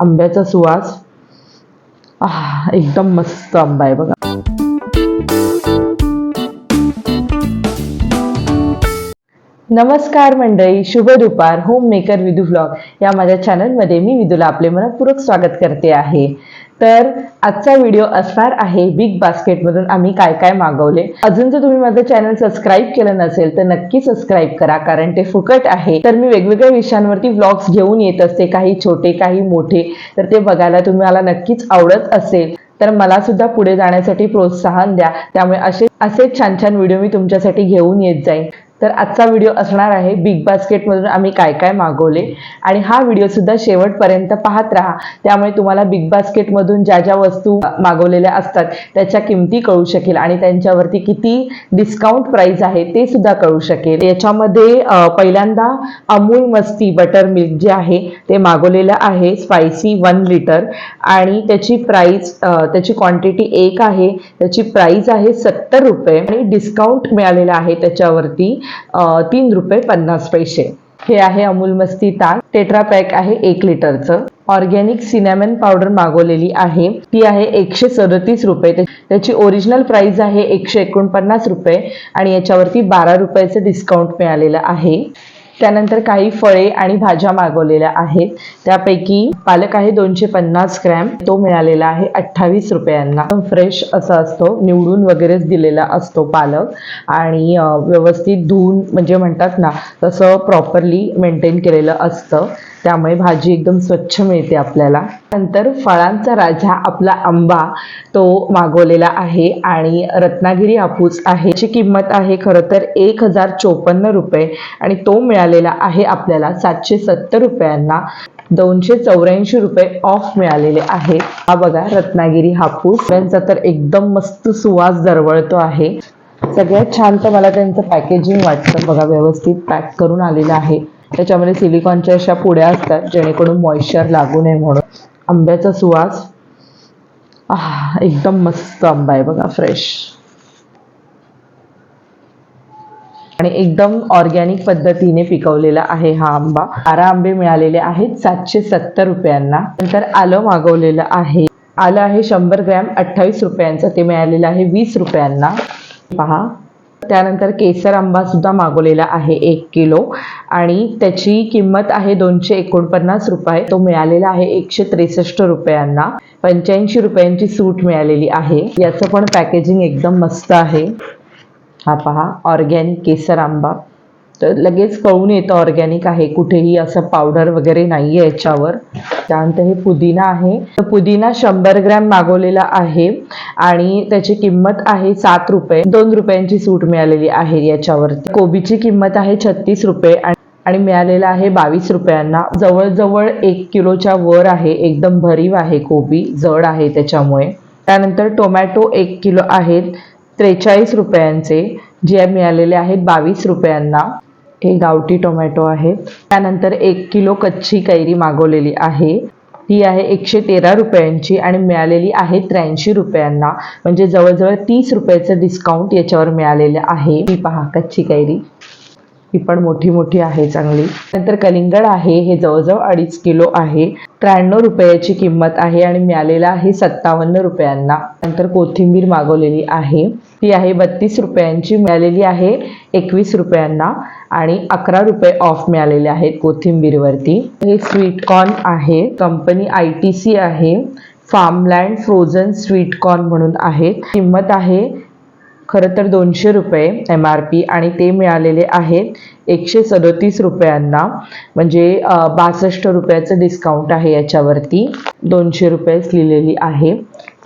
आंब्याचा सुवास. आह, एकदम मस्त आंबा आहे बघा. नमस्कार मंडळी शुभ दुपार. Homemaker Vidu blog. या माझ्या चॅनलमध्ये मी विदूला आपले मनपूर्वक स्वागत करते आहे. तर आजचा व्हिडिओ असणार आहे बिग बास्केटमधून आम्ही काय काय मागवले. अजून जर तुम्ही माझं चॅनल सबस्क्राईब केलं नसेल तर नक्की सबस्क्राईब करा कारण ते फुकट आहे. तर मी वेगवेगळ्या विषयांवरती व्लॉग्स घेऊन येत असते काही छोटे काही मोठे. तर ते बघायला तुम्हाला नक्कीच आवडत असेल. तर मला सुद्धा पुढे जाण्यासाठी प्रोत्साहन द्या. त्यामुळे असे असेच छान छान व्हिडिओ मी तुमच्यासाठी घेऊन येत जाईन. तर आजचा व्हिडिओ असणार आहे बिग बास्केटमधून आम्ही काय काय मागवले. आणि हा व्हिडिओ सुद्धा शेवटपर्यंत पाहत राहा. त्यामुळे तुम्हाला बिग बास्केटमधून ज्या ज्या वस्तू मागवलेल्या असतात त्याच्या किमती कळू शकेल आणि त्यांच्यावरती किती डिस्काउंट प्राईज आहे ते सुद्धा कळू शकेल. याच्यामध्ये पहिल्यांदा अमूल मस्ती बटर मिल्क जे आहे ते मागवलेलं आहे स्पायसी वन लिटर आणि त्याची प्राईज त्याची क्वांटिटी एक आहे त्याची प्राईज आहे सत्तर रुपये. आणि डिस्काउंट मिळालेला आहे त्याच्यावरती. तीन रुपये पन्नास पैसे. हे आहे अमूल मस्ती ताक. टेट्रा पॅक आहे एक लिटरचं. ऑर्गॅनिक सिनेमन पावडर मागवलेली आहे. ती आहे एकशे सदतीस रुपये. त्याची ओरिजिनल प्राइस आहे एकशे एकोणपन्नास रुपये आणि याच्यावरती बारा रुपयाचं डिस्काउंट मिळालेलं आहे. त्यानंतर काही फळे आणि भाज्या मागवलेल्या आहेत. त्यापैकी पालक आहे दोनशे पन्नास ग्रॅम. तो मिळालेला आहे अठ्ठावीस रुपयांना. फ्रेश असा असतो. निवडून वगैरेच दिलेला असतो पालक. आणि व्यवस्थित धुवून म्हणजे म्हणतात ना तसं प्रॉपरली मेंटेन केलेलं असतं. त्यामुळे भाजी एकदम स्वच्छ मिळते आपल्याला. नंतर फळांचा राजा आपला आंबा तो मागवलेला आहे आणि रत्नागिरी हापूस आहे. ची किंमत आहे खरं तर एक हजार चोपन्न रुपये आणि तो मिळालेला आहे आपल्याला सातशे सत्तर रुपयांना. दोनशे चौऱ्याऐंशी रुपये ऑफ मिळालेले आहेत हा बघा रत्नागिरी हापूस. त्यांचा तर एकदम मस्त सुवास दरवळतो आहे. सगळ्यात छान तर मला त्यांचं पॅकेजिंग वाटतं. बघा व्यवस्थित पॅक करून आलेलं आहे. त्याच्यामध्ये सिलिकॉनच्या अशा पुड्या असतात जेणेकरून मॉइश्चर लागू नये म्हणून. आंब्याचा सुवास एकदम मस्त आंबा आहे बघा फ्रेश आणि एकदम ऑर्गॅनिक पद्धतीने पिकवलेला आहे हा आंबा. बारा आंबे मिळालेले आहेत सातशे सत्तर रुपयांना. नंतर आलं मागवलेलं आहे. आलं आहे शंभर ग्रॅम अठ्ठावीस रुपयांचं. ते मिळालेलं आहे वीस रुपयांना. पहा. त्यानंतर केसर आंबा सुद्धा मागवलेला आहे एक किलो. आणि त्याची किंमत आहे दोनशे एकोणपन्नास रुपये. तो मिळालेला आहे एकशे त्रेसष्ट रुपयांना. पंच्याऐंशी रुपयांची सूट मिळालेली आहे. याचं पण पॅकेजिंग एकदम मस्त आहे. हा पहा ऑर्गॅनिक केसर आंबा. तर लगेच कळून येतं ऑर्गॅनिक आहे कुठेही असं पावडर वगैरे नाही आहे याच्यावर. त्यानंतर हे पुदिना आहे. तर पुदिना शंभर ग्रॅम मागवलेला आहे आणि त्याची किंमत आहे सात रुपये. दोन रुपयांची सूट मिळालेली आहे याच्यावरती. कोबीची किंमत आहे छत्तीस रुपये आणि आणि मिळालेला आहे बावीस रुपयांना. जवळजवळ एक किलोच्या वर आहे एकदम भरीव आहे कोबी जड आहे त्याच्यामुळे. त्यानंतर टोमॅटो एक किलो आहेत त्रेचाळीस रुपयांचे. जे मिळालेले आहेत बावीस रुपयांना. हे गावठी टोमॅटो आहे. त्यानंतर एक किलो कच्ची कैरी मागवलेली आहे. ती आहे एकशे तेरा रुपयांची आणि मिळालेली आहे त्र्याऐंशी रुपयांना. म्हणजे जवळजवळ तीस रुपयाचं डिस्काउंट याच्यावर मिळालेलं आहे. ही पहा कच्ची कैरी. ही पण मोठी मोठी आहे चांगली. नंतर कलिंगड आहे हे जवळजवळ अडीच किलो आहे. त्र्याण्णव रुपयाची किंमत आहे आणि मिळालेला आहे सत्तावन्न रुपयांना. नंतर कोथिंबीर मागवलेली आहे. ती आहे बत्तीस रुपयांची मिळालेली आहे एकवीस रुपयांना. आणि अकरा रुपये ऑफ मिळालेले आहेत कोथिंबीरवरती. हे स्वीटकॉर्न आहे. कंपनी आय टी सी आहे. फार्मलँड फ्रोझन स्वीटकॉर्न म्हणून आहे. किंमत आहे खरं तर दोनशे रुपये एम आर पी आणि ते मिळालेले आहेत एकशे सदोतीस रुपयांना. म्हणजे बासष्ट रुपयाचं डिस्काउंट आहे याच्यावरती. दोनशे रुपयेच लिहिलेली आहे.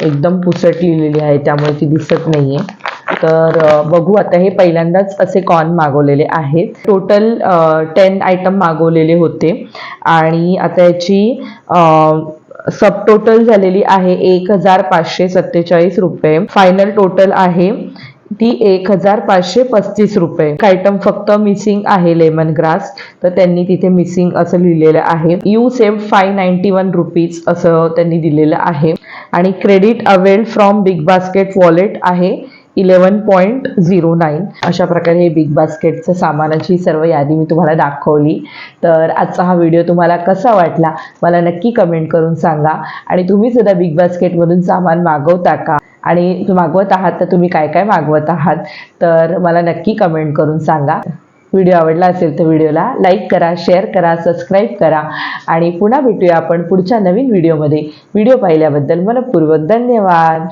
एकदम पुसट लिहिलेली आहे त्यामुळे ती दिसत नाही आहे तर बघू आता हे पहिल्यांदाच असे कॉर्न मागवलेले आहेत. टोटल टेन आयटम मागवलेले होते. आणि आता याची सब टोटल झालेली आहे एक हजार पाचशे सत्तेचाळीस रुपये. फायनल टोटल आहे ती एक हजार पाचशे पस्तीस रुपये. आयटम फक्त मिसिंग आहे लेमन ग्रास तर त्यांनी तिथे मिसिंग असं लिहिलेलं आहे. You save five ninety one rupees असं त्यांनी दिलेलं आहे. आणि credit avail from BigBasket wallet आहे इलेवन पॉईंट झिरो नाईन अशा प्रकारे हे बिग बास्केटचं सामानाची सर्व यादी मी तुम्हाला दाखवली. तर आजचा हा व्हिडिओ तुम्हाला कसा वाटला? मला नक्की कमेंट करून सांगा. आणि तुम्ही सुद्धा बिग बास्केटमधून सामान मागवता का? आणि मागवत आहात तर तुम्ही काय काय मागवत आहात तर मला नक्की कमेंट करून सांगा. व्हिडिओ आवडला असेल तर व्हिडिओला लाईक करा शेअर करा सबस्क्राईब करा आणि पुन्हा भेटूया आपण पुढच्या नवीन व्हिडिओमध्ये व्हिडिओ पाहिल्याबद्दल मनपूर्वक धन्यवाद.